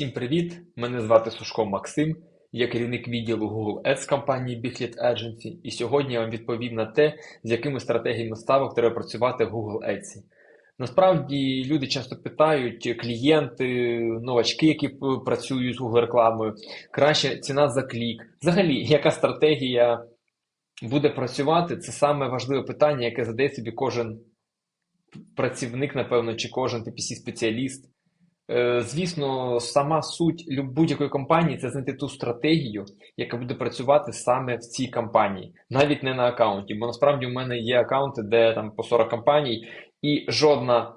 Всім привіт! Мене звати Сушко Максим, я керівник відділу Google Ads компанії Biglet Agency, і сьогодні я вам відповім на те, з якими стратегіями ставок треба працювати в Google Ads. Насправді люди часто питають, клієнти, новачки, які працюють з Google рекламою, краще ціна за клік. Взагалі, яка стратегія буде працювати, це саме важливе питання, яке задає собі кожен працівник, напевно, чи кожен PPC-спеціаліст. Е, Звісно, сама суть будь-якої компанії це знайти ту стратегію, яка буде працювати саме в цій компанії, навіть не на аккаунті. Бо насправді у мене є аккаунти, де там по 40 компаній, і жодна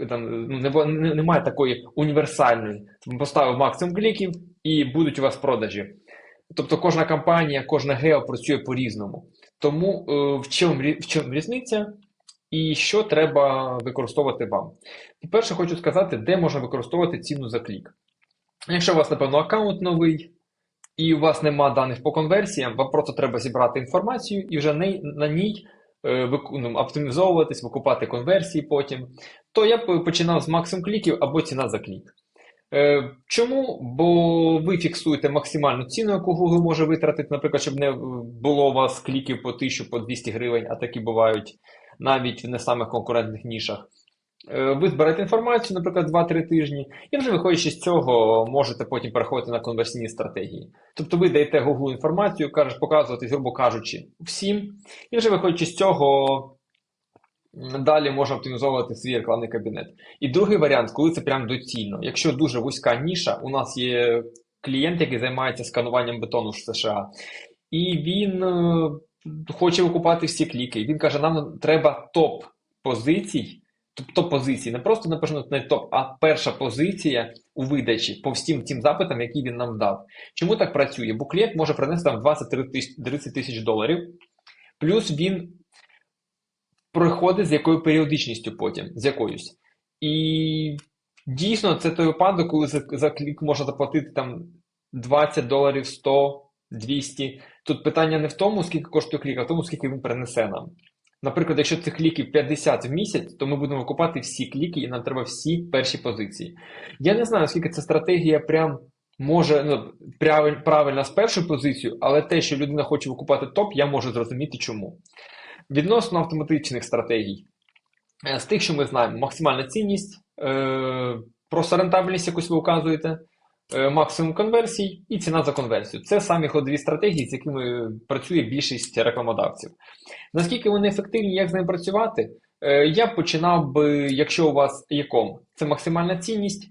е, там ну, не, не- немає такої універсальної. Поставив максимум кліків і будуть у вас продажі. Тобто кожна компанія, кожна гео працює по-різному. Тому е, в чому, в чому різниця? І що треба використовувати вам? По-перше, хочу сказати, де можна використовувати ціну за клік. Якщо у вас, напевно, аккаунт новий, і у вас нема даних по конверсіям, вам просто треба зібрати інформацію і вже на ній е, ну, оптимізовуватись, викупати конверсії потім, то я б починав з максимум кліків або ціна за клік. Е, Чому? Бо ви фіксуєте максимальну ціну, яку Google може витратити, наприклад, щоб не було у вас кліків по 1000, по 200 гривень, а такі бувають навіть в не самих конкурентних нішах. Е, Ви збираєте інформацію, наприклад, 2-3 тижні, і вже виходячи з цього, можете потім переходити на конверсійні стратегії. Тобто ви даєте Google інформацію, кажеш, показувати, грубо кажучи, всім, і вже виходячи з цього, далі можна оптимізовувати свій рекламний кабінет. І другий варіант, коли це прям доцільно. Якщо дуже вузька ніша, у нас є клієнт, який займається скануванням бетону в США, і він е, хоче викупати всі кліки. Він каже: нам треба топ позицій, топ позицій, не просто напишемо не топ, а перша позиція у видачі по всім тим запитам, які він нам дав. Чому так працює? Бо клієнт може принести там 20-30 тисяч доларів, плюс він приходить з якою періодичністю потім, з якоюсь. І дійсно це той випадок, коли за, за клік можна заплатити там 20 доларів, 100, 200. Тут питання не в тому, скільки коштує клік, а в тому, скільки він принесе нам. Наприклад, якщо цих кліків 50 в місяць, то ми будемо викупати всі кліки, і нам треба всі перші позиції. Я не знаю, наскільки ця стратегія прям може ну, правиль- правильна з першою позицією, але те, що людина хоче викупати топ, я можу зрозуміти чому. Відносно автоматичних стратегій, Е, з тих, що ми знаємо, максимальна цінність, е, просто рентабельність якусь ви указуєте, максимум конверсій і ціна за конверсію. Це самі ходові стратегії, з якими працює більшість рекламодавців. Наскільки вони ефективні, як з ними працювати? Е, Я починав би, якщо у вас яком, це максимальна цінність.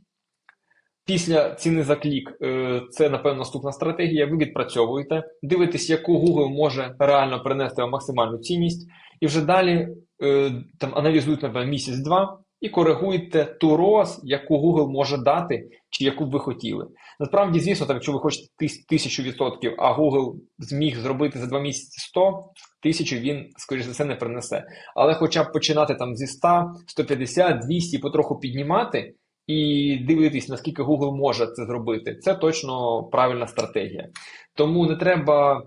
Після ціни за клік, е, це, напевно, наступна стратегія. Ви відпрацьовуєте, дивитесь, яку Google може реально принести вам максимальну цінність, і вже далі е, там аналізуєте, напевно, місяць-два і коригуєте ту ROAS, яку Google може дати, чи яку б ви хотіли. Насправді, звісно, так, якщо ви хочете тис- тисячу відсотків, а Google зміг зробити за два місяці 100, тисячу він, скоріш за все, не принесе. Але хоча б починати там зі 100, 150, 200, потроху піднімати і дивитись, наскільки Google може це зробити, це точно правильна стратегія. Тому не треба.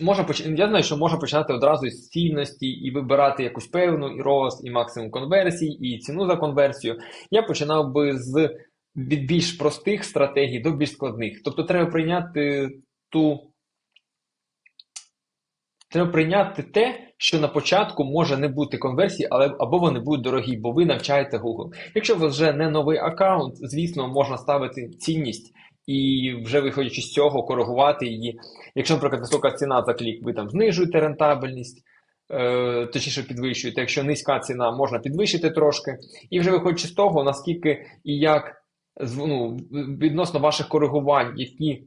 Можна поч... Я знаю, що можна починати одразу з цінності і вибирати якусь певну і рост, і максимум конверсій, і ціну за конверсію. Я починав би з від більш простих стратегій до більш складних. Тобто треба прийняти ту. Треба прийняти те, що на початку може не бути конверсії, але або вони будуть дорогі, бо ви навчаєте Google. Якщо у вас вже не новий аккаунт, звісно, можна ставити цінність і вже виходячи з цього, коригувати її. Якщо, наприклад, висока ціна за клік, ви там знижуєте рентабельність, е, точніше підвищуєте. Якщо низька ціна, можна підвищити трошки. І вже виходячи з того, наскільки і як ну, відносно ваших коригувань, які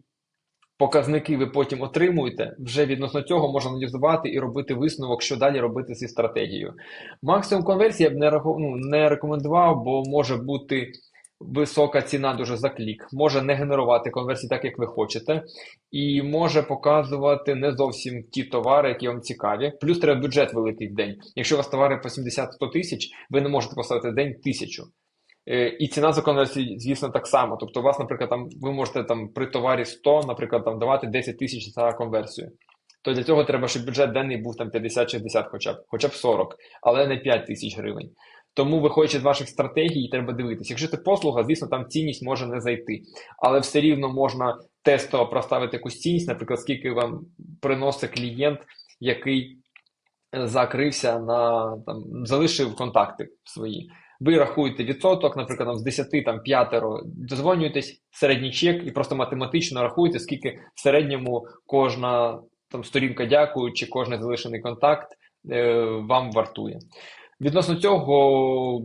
показники ви потім отримуєте, вже відносно цього можна аналізувати і робити висновок, що далі робити зі стратегією. Максимум конверсії я б не, ну, не рекомендував, бо може бути висока ціна дуже за клік, може не генерувати конверсії так, як ви хочете, і може показувати не зовсім ті товари, які вам цікаві. Плюс треба бюджет великий в день. Якщо у вас товари по 70-100 тисяч, ви не можете поставити в день тисячу. Е, І ціна за конверсію, звісно, так само. Тобто, у вас, наприклад, там ви можете там при товарі 100, наприклад, там давати 10 тисяч за конверсію. То для цього треба, щоб бюджет денний був там 50-60 хоча б, хоча б 40, але не 5 тисяч гривень. Тому, виходячи з ваших стратегій, треба дивитися. Якщо це послуга, звісно, там цінність може не зайти, але все рівно можна тестово проставити якусь цінність, наприклад, скільки вам приносить клієнт, який е, закрився на там, залишив контакти свої. Ви рахуєте відсоток, наприклад, там, з 10 там, п'ятеро дозвонюєтесь, середній чек, і просто математично рахуєте, скільки в середньому кожна там, сторінка дякую, чи кожен залишений контакт е, вам вартує. Відносно цього,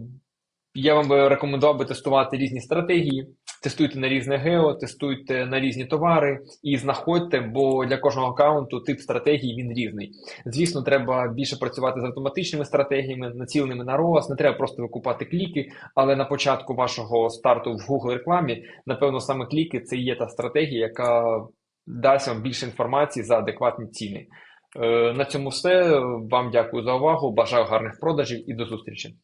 я вам би рекомендував би тестувати різні стратегії, тестуйте на різне гео, тестуйте на різні товари і знаходьте, бо для кожного аккаунту тип стратегії він різний. Звісно, треба більше працювати з автоматичними стратегіями, націленими на ROAS, не треба просто викупати кліки, але на початку вашого старту в Google рекламі, напевно, саме кліки це є та стратегія, яка дасть вам більше інформації за адекватні ціни. Е, На цьому все. Вам дякую за увагу. Бажаю гарних продажів і до зустрічі.